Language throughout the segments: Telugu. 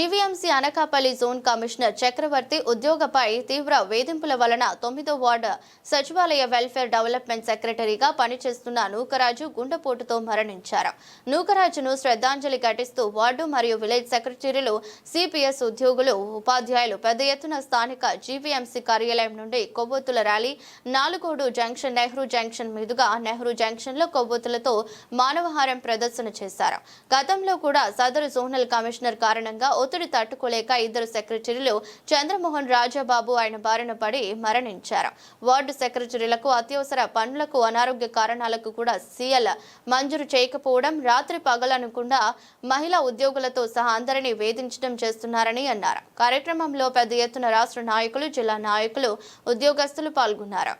GVMC Anakapalli zone commissioner Chakravarthi ఉద్యోగపై తీవ్ర వేధింపుల వలన తొమ్మిదో వార్డు సచివాలయ వెల్ఫేర్ డెవలప్మెంట్ సెక్రటరీగా పనిచేస్తున్న నూకరాజు గుండెపోటుతో మరణించారు. నూకరాజును శ్రద్ధాంజలి ఘటిస్తూ వార్డు మరియు విలేజ్ సెక్రటరీలు సిపిఎస్ ఉద్యోగులు ఉపాధ్యాయులు పెద్ద ఎత్తున స్థానిక జీవీఎంసీ కార్యాలయం నుండి కొవ్వొత్తుల ర్యాలీ నాలుగోడు జంక్షన్ నెహ్రూ జంక్షన్ మీదుగా నెహ్రూ జంక్షన్లో కొవ్వొత్తులతో మానవహారం ప్రదర్శన చేశారు. గతంలో కూడా సదరు జోనల్ కమిషనర్ కారణంగా ఒత్తిడి తట్టుకోలేక ఇద్దరు సెక్రటరీలు చంద్రమోహన్ రాజాబాబు ఆయన బారిన పడి మరణించారు. వార్డు సెక్రటరీలకు అత్యవసర పనులకు అనారోగ్య కారణాలకు కూడా సీఎల్ మంజూరు చేయకపోవడం రాత్రి పగలనకుండా మహిళా ఉద్యోగులతో సహా అందరినీ వేధించడం చేస్తున్నారని అన్నారు. కార్యక్రమంలో పెద్ద ఎత్తున రాష్ట్ర నాయకులు జిల్లా నాయకులు ఉద్యోగస్తులు పాల్గొన్నారు.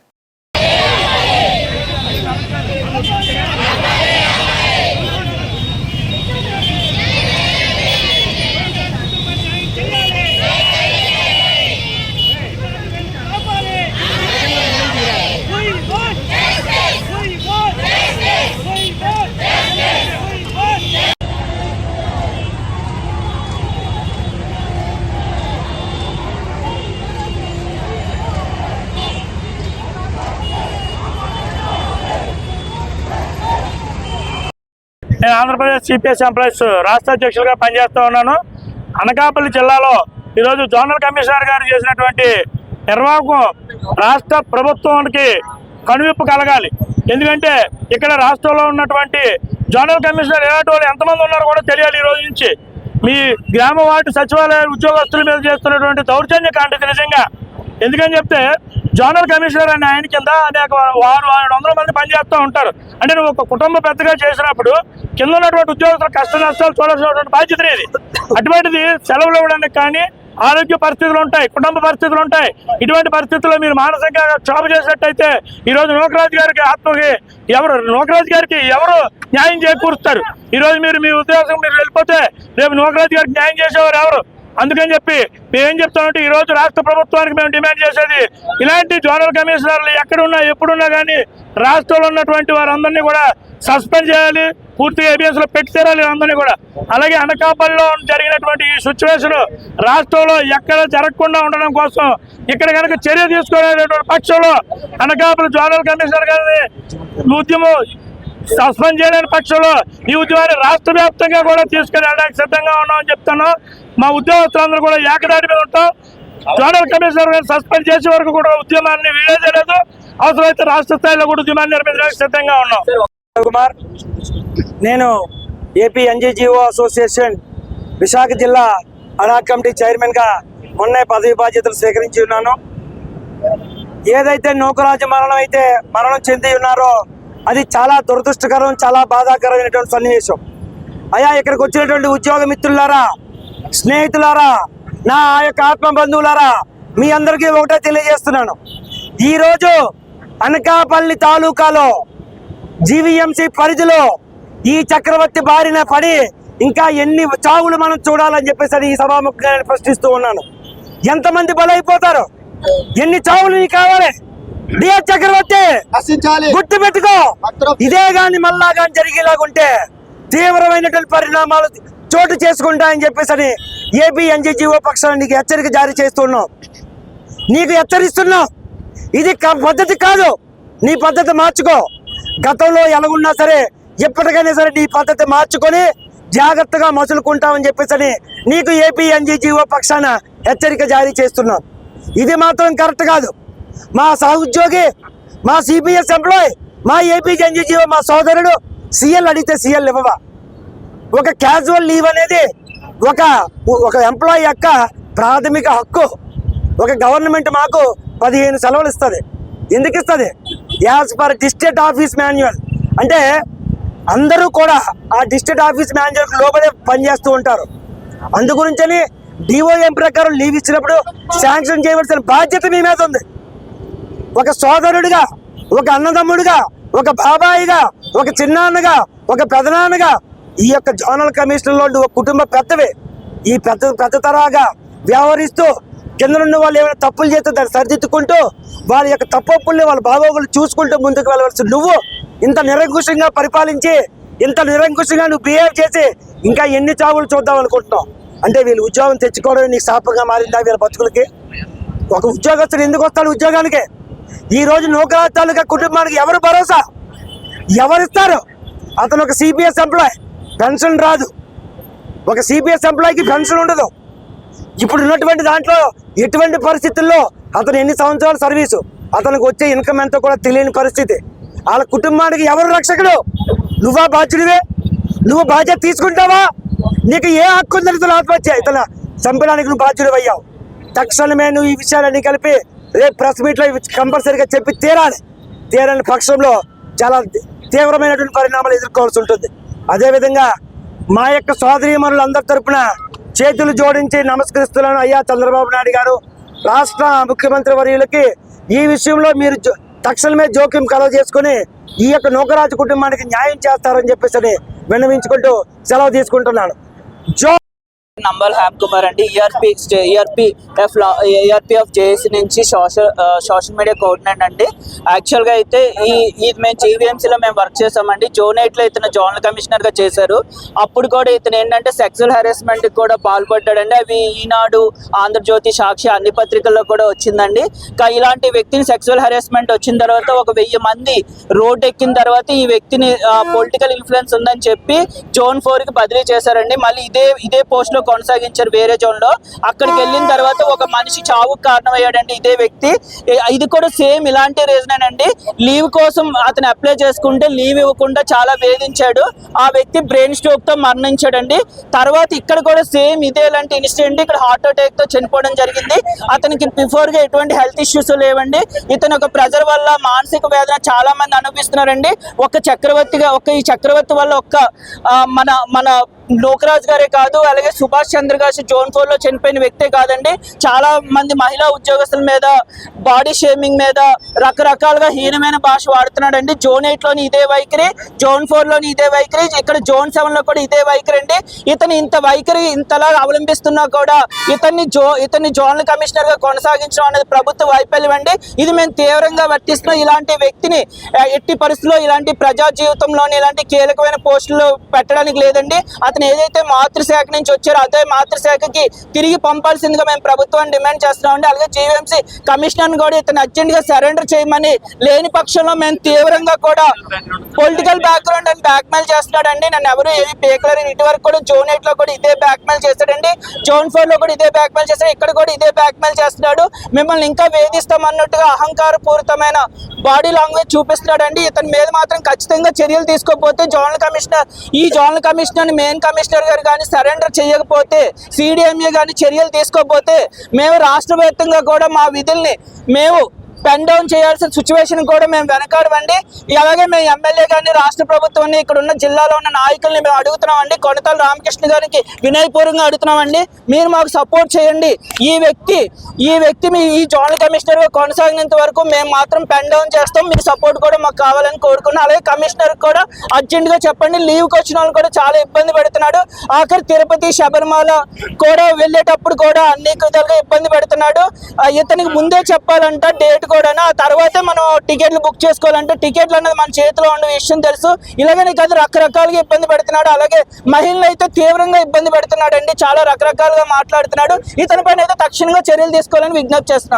నేను ఆంధ్రప్రదేశ్ సిపిఎస్ ఎంప్లాయీస్ రాష్ట్ర అధ్యక్షులుగా పనిచేస్తూ ఉన్నాను. అనకాపల్లి జిల్లాలో ఈరోజు జోనల్ కమిషనర్ గారు చేసినటువంటి నిర్వాహకం రాష్ట్ర ప్రభుత్వానికి కనువిప్పు కలగాలి. ఎందుకంటే ఇక్కడ రాష్ట్రంలో ఉన్నటువంటి జోనల్ కమిషనర్ ఎలాంటి వాళ్ళు ఎంతమంది ఉన్నారో కూడా తెలియాలి ఈ రోజు నుంచి. మీ గ్రామ వార్డు సచివాలయ ఉద్యోగస్తుల మీద చేస్తున్నటువంటి దౌర్జన్య కాంటి నిజంగా. ఎందుకని చెప్తే జోనల్ కమిషనర్ అనే ఆయన కింద అనేక వారు ఏడు వందల మంది పనిచేస్తూ ఉంటారు. అంటే నువ్వు ఒక కుటుంబ పెద్దగా చేసినప్పుడు కింద ఉన్నటువంటి ఉద్యోగస్తుల కష్ట నష్టాలు చూడాల్సినటువంటి బాధ్యత ఇది అటువంటిది సెలవులు ఇవ్వడానికి కానీ ఆరోగ్య పరిస్థితులు ఉంటాయి కుటుంబ పరిస్థితులు ఉంటాయి. ఇటువంటి పరిస్థితుల్లో మీరు మానసికంగా క్షోభ చేసినట్టయితే ఈరోజు నూకరాజు గారికి ఆత్మకి ఎవరు నూకరాజు గారికి ఎవరు న్యాయం చేకూరుస్తారు? ఈరోజు మీరు మీ ఉద్యోగం మీరు వెళ్ళిపోతే రేపు నూకరాజు గారికి న్యాయం చేసేవారు ఎవరు? అందుకని చెప్పి మేమేం చెప్తామంటే ఈరోజు రాష్ట్ర ప్రభుత్వానికి మేము డిమాండ్ చేసేది ఇలాంటి జోనల్ కమిషనర్లు ఎక్కడున్నా ఎప్పుడున్నా కానీ రాష్ట్రంలో ఉన్నటువంటి వారందరినీ కూడా సస్పెండ్ చేయాలి పూర్తిగా ఏబిఎస్లో పెట్టి తీరాలి అందరినీ కూడా. అలాగే అనకాపల్లిలో జరిగినటువంటి ఈ సిచ్యువేషన్ రాష్ట్రంలో ఎక్కడ జరగకుండా ఉండడం కోసం ఇక్కడ కనుక చర్య తీసుకునేటువంటి పక్షంలో అనకాపల్లి జోనల్ కమిషనర్ గారిని ఉద్యమం సస్పెండ్ చేయలేని పక్షంలో ఈ ఉద్యమాన్ని రాష్ట్ర వ్యాప్తంగా కూడా తీసుకుని వెళ్ళడానికి సిద్ధంగా ఉన్నామని చెప్తాను మా ఉద్యోగస్తులందరూ కూడా ఏకదాటి మీద ఉంటాం. జోనల్ కమిషనర్ సస్పెండ్ చేసే వరకు కూడా ఉద్యమాన్ని వీడేయలేదు. అవసరమైతే రాష్ట్ర స్థాయిలో కూడా ఉద్యమాన్ని నిర్మించడానికి సిద్ధంగా ఉన్నాం. కుమార్ నేను ఏపీ ఎన్జిజిఓ అసోసియేషన్ విశాఖ జిల్లా అడా కమిటీ చైర్మన్గా మొన్నే పదవి బాధ్యతలు స్వీకరించి ఉన్నాను. ఏదైతే నూకరాజు మరణం అయితే మరణం చెంది ఉన్నారో అది చాలా దురదృష్టకరం చాలా బాధాకరమైనటువంటి సన్నివేశం. అయా ఇక్కడికి వచ్చినటువంటి ఉద్యోగ మిత్రులారా స్నేహితులారా నా ఆ యొక్క ఆత్మ బంధువులారా మీ అందరికీ ఒకటే తెలియజేస్తున్నాను. ఈరోజు అనకాపల్లి తాలూకాలో జీవీఎంసీ పరిధిలో ఈ చక్రవర్తి బారిన పడి ఇంకా ఎన్ని చావులు మనం చూడాలని చెప్పేసి ఈ సభాముఖంగా నేను ప్రశ్నిస్తూ ఉన్నాను. ఎంతమంది బలైపోతారు? ఎన్ని చావులు నీకు కావాలి? డిఎస్ చక్రవర్తి గుర్తు పెట్టుకో. ఇదే గాని మళ్ళా గాని జరిగేలాగుంటే తీవ్రమైనటువంటి పరిణామాలు చోటు చేసుకుంటాయని చెప్పేసి ఏపీ ఎన్జిజిఓ పక్షాన్ని నీకు హెచ్చరిక జారీ చేస్తున్నాం. నీకు హెచ్చరిస్తున్నాం. ఇది క- పద్ధతి కాదు. నీ పద్ధతి మార్చుకో. గతంలో ఎలాగున్నా సరే ఎప్పటికైనా సరే నీ పద్ధతి మార్చుకొని జాగ్రత్తగా మసులుకుంటామని చెప్పేసి నీకు ఏపీ ఎన్జిజిఓ పక్షాన హెచ్చరిక జారీ చేస్తున్నాం. ఇది మాత్రం కరెక్ట్ కాదు. మా సహోద్యోగి మా సిపిఎస్ ఎంప్లాయ్ మా ఏపీ ఎన్జిజిఓ మా సోదరుడు సీఎల్ అడిగితే సీఎల్ ఇవ్వవా? ఒక క్యాజువల్ లీవ్ అనేది ఒక ఒక ఎంప్లాయీ యొక్క ప్రాథమిక హక్కు ఒక గవర్నమెంట్ మాకు పదిహేను సెలవులు ఇస్తుంది. ఎందుకు ఇస్తుంది? As per district office manual అంటే అందరూ కూడా ఆ డిస్ట్రిక్ట్ ఆఫీస్ మేనేజర్ లోపలే పనిచేస్తూ ఉంటారు. అందు గురించని డిఓఎం ప్రకారం లీవ్ ఇచ్చినప్పుడు శాంక్షన్ చేయవలసిన బాధ్యత మీ మీద ఉంది. ఒక సోదరుడిగా ఒక అన్నదమ్ముడిగా ఒక బాబాయిగా ఒక చిన్నాన్నగా ఒక పెదనాన్నగా ఈ యొక్క జోనల్ కమిషనర్లో ఒక కుటుంబ పెద్దవే. ఈ పెద్ద పెద్ద తరాగా వ్యవహరిస్తూ కింద నుండి వాళ్ళు ఏమైనా తప్పులు చేస్తే దాన్ని సరిదిద్దుకుంటూ వారి యొక్క తప్పుల్ని వాళ్ళ బాగోగులు చూసుకుంటూ ముందుకు వెళ్ళవలసి నువ్వు ఇంత నిరంకుశంగా పరిపాలించి ఇంత నిరంకుశంగా నువ్వు బిహేవ్ చేసి ఇంకా ఎన్ని చావులు చూద్దాం అనుకుంటున్నావు? అంటే వీళ్ళు ఉద్యోగం తెచ్చుకోవడం నీకు శాపంగా మారిందా వీళ్ళ బతుకులకి? ఒక ఉద్యోగస్తుడు ఎందుకు వస్తాడు ఉద్యోగానికి? ఈ రోజు నౌకరా తాలూకా కుటుంబానికి ఎవరు భరోసా? ఎవరిస్తారు? అతను ఒక సిపిఎస్ ఎంప్లాయ్ పెన్షన్ రాదు. ఒక సిపిఎస్ ఎంప్లాయ్కి పెన్షన్ ఉండదు. ఇప్పుడు ఉన్నటువంటి దాంట్లో ఎటువంటి పరిస్థితుల్లో అతను ఎన్ని సంవత్సరాల సర్వీసు? అతనికి వచ్చే ఇన్కమ్ ఎంతో కూడా తెలియని పరిస్థితి. వాళ్ళ కుటుంబానికి ఎవరు రక్షకుడు? నువ్వా బాధ్యుడివే? నువ్వు బాధ్యత తీసుకుంటావా? నీకు ఏ హక్కు ఉందని ఇతను ఆత్మహత్య ఇతను చంపడానికి నువ్వు బాధ్యుడు అయ్యావు తక్షణమే నువ్వు ఈ విషయాలన్నీ కలిపి రేపు ప్రెస్ మీట్లో కంపల్సరీగా చెప్పి తీరాలి. తీరని పక్షంలో చాలా తీవ్రమైనటువంటి పరిణామాలు ఎదుర్కోవాల్సి ఉంటుంది. అదేవిధంగా మా యొక్క సోదరీమణులందరి తరపున చేతులు జోడించి నమస్కరిస్తున్నాను అయ్యా చంద్రబాబు నాయుడు గారు. రాష్ట్ర ముఖ్యమంత్రి వర్యులకి ఈ విషయంలో మీరు జో- తక్షణమే జోక్యం కలవ చేసుకుని ఈ యొక్క నౌకరాజు కుటుంబానికి న్యాయం చేస్తారని చెప్పేసి అని విన్నవించుకుంటూ సెలవు తీసుకుంటున్నాను. జో నంబర్ హ్యాప్ కుమార్ అండి E ERP F ERP of JAC నుంచి సోషల్ సోషల్ మీడియా కోఆర్డినేట్ అండి. యాక్చువల్గా అయితే ఈ ఇది మేము జీవీఎంసీలో మేము వర్క్ చేసామండి. జోన్ ఎయిట్లో ఇతను జోనల్ కమిషనర్గా చేశారు. అప్పుడు కూడా ఇతను ఏంటంటే సెక్సువల్ హెరాస్మెంట్కి కూడా పాల్పడ్డాడండి. అవి ఈనాడు ఆంధ్రజ్యోతి సాక్షి అన్ని పత్రికల్లో కూడా వచ్చిందండి. ఇలాంటి వ్యక్తిని సెక్సువల్ హెరాస్మెంట్ వచ్చిన తర్వాత ఒక వెయ్యి మంది రోడ్ ఎక్కిన తర్వాత ఈ వ్యక్తిని పొలిటికల్ ఇన్ఫ్లుయెన్స్ ఉందని చెప్పి జోన్ ఫోర్కి బదిలీ చేశారండి. మళ్ళీ ఇదే ఇదే పోస్ట్లో కొనసాగించారు వేరే జోన్లో. అక్కడికి వెళ్ళిన తర్వాత ఒక మనిషి చావుకు కారణమయ్యాడండి ఇదే వ్యక్తి. ఇది కూడా సేమ్ ఇలాంటి రీజన్ అండి లీవ్ కోసం అతను అప్లై చేసుకుంటే లీవ్ ఇవ్వకుండా చాలా వేధించాడు. ఆ వ్యక్తి బ్రెయిన్ స్ట్రోక్తో మరణించాడండి. తర్వాత ఇక్కడ కూడా సేమ్ ఇదే లాంటి ఇన్సిడెంట్ ఇక్కడ హార్ట్ అటాక్తో చనిపోవడం జరిగింది. అతనికి బిఫోర్గా ఎటువంటి హెల్త్ ఇష్యూస్ లేవండి. ఇతను ఒక ప్రెజర్ వల్ల మానసిక వేదన చాలా మంది అనుభవిస్తున్నారండి. ఒక చక్రవర్తిగా ఒక ఈ చక్రవర్తి వల్ల ఒక్క మన మన లోకరాజ్ గారే కాదు అలాగే సుభాష్ చంద్ర గారు జోన్ ఫోర్లో చనిపోయిన వ్యక్తే కాదండి. చాలా మంది మహిళా ఉద్యోగస్తుల మీద బాడీ షేమింగ్ మీద రకరకాలుగా హీనమైన భాష వాడుతున్నాడండి. జోన్ ఎయిట్లోని ఇదే వైఖరి జోన్ ఫోర్లోని ఇదే వైఖరి ఇక్కడ జోన్ సెవెన్లో కూడా ఇదే వైఖరి అండి. ఇతను ఇంత వైఖరి ఇంతలా అవలంబిస్తున్నా కూడా ఇతన్ని జో ఇతన్ని జోనల్ కమిషనర్గా కొనసాగించడం అనేది ప్రభుత్వ వైఫల్యం అండి. ఇది మేము తీవ్రంగా వర్తిస్తున్నాం. ఇలాంటి వ్యక్తిని ఎట్టి పరిస్థితుల్లో ఇలాంటి ప్రజా జీవితంలోని ఇలాంటి కీలకమైన పోస్టులు పెట్టడానికి లేదండి. అతను ఏదైతే మాతృశాఖ నుంచి వచ్చారో అదే మాతృశాఖకి తిరిగి పంపాల్సిందిగా మేము ప్రభుత్వాన్ని డిమాండ్ చేస్తున్నామండి అలాగే జీవీఎంసీ కమిషనర్ కూడా ఇతను అర్జెంట్గా సరెండర్ చేయమని లేని పక్షంలో మేము తీవ్రంగా కూడా పొలిటికల్ బ్యాక్గ్రౌండ్ అని బ్యాక్మెయిల్ చేస్తున్నాడండి. నన్ను ఎవరు ఏమి పీకలరు. ఇటువరకు కూడా జోన్ ఎయిట్లో కూడా ఇదే బ్యాక్మెయిల్ చేశాడండి. జోన్ ఫోర్లో కూడా ఇదే బ్యాక్మెయిల్ చేశాడు. ఇక్కడ కూడా ఇదే బ్యాక్మెయిల్ చేస్తున్నాడు. మిమ్మల్ని ఇంకా వేధిస్తాం అన్నట్టుగా బాడీ లాంగ్వేజ్ చూపిస్తున్నాడండి. ఇతని మీద మాత్రం ఖచ్చితంగా చర్యలు తీసుకోకపోతే జోనల్ కమిషనర్ ఈ జోనల్ కమిషనర్ మెయిన్ కమిషనర్ గారు కానీ సరెండర్ చేయకపోతే సిడిఎంఏ కానీ చర్యలు తీసుకోకపోతే మేము రాష్ట్ర వ్యాప్తంగా కూడా మా విధుల్ని మేము పెన్ డౌన్ చేయాల్సిన సిచ్యువేషన్ కూడా మేము వెనకాడమండి. అలాగే మేము ఎమ్మెల్యే గారిని రాష్ట్ర ప్రభుత్వాన్ని ఇక్కడ ఉన్న జిల్లాలో ఉన్న నాయకుల్ని మేము అడుగుతున్నామండి. కొనతల రామకృష్ణ గారికి వినయపూర్వకంగా అడుగుతున్నామండి. మీరు మాకు సపోర్ట్ చేయండి. ఈ వ్యక్తి ఈ వ్యక్తి మీ ఈ జోనల్ కమిషనర్గా కొనసాగినంత వరకు మేము మాత్రం పెన్ డౌన్ చేస్తాం. మీ సపోర్ట్ కూడా మాకు కావాలని కోరుకున్నాం. అలాగే కమిషనర్ కూడా అర్జెంటుగా చెప్పండి. లీవ్కి వచ్చిన వాళ్ళు కూడా చాలా ఇబ్బంది పెడుతున్నాడు. ఆఖరి తిరుపతి శబరిమల కూడా వెళ్ళేటప్పుడు కూడా అన్ని విధాలుగా ఇబ్బంది పెడుతున్నాడు. ఇతనికి ముందే చెప్పాలంట డేట్ కూడా ఆ తర్వాతే మనం టికెట్లు బుక్ చేసుకోవాలంటే టికెట్లు అనేది మన చేతిలో ఉన్న విషయం తెలుసు. ఇలాగనే కాదు రకరకాలుగా ఇబ్బంది పెడుతున్నాడు. అలాగే మహిళలు అయితే తీవ్రంగా ఇబ్బంది పెడుతున్నాడు అండి చాలా రకరకాలుగా మాట్లాడుతున్నాడు. ఇతని పైన అయితే తక్షణంగా చర్యలు తీసుకోవాలని విజ్ఞప్తి చేస్తున్నాడు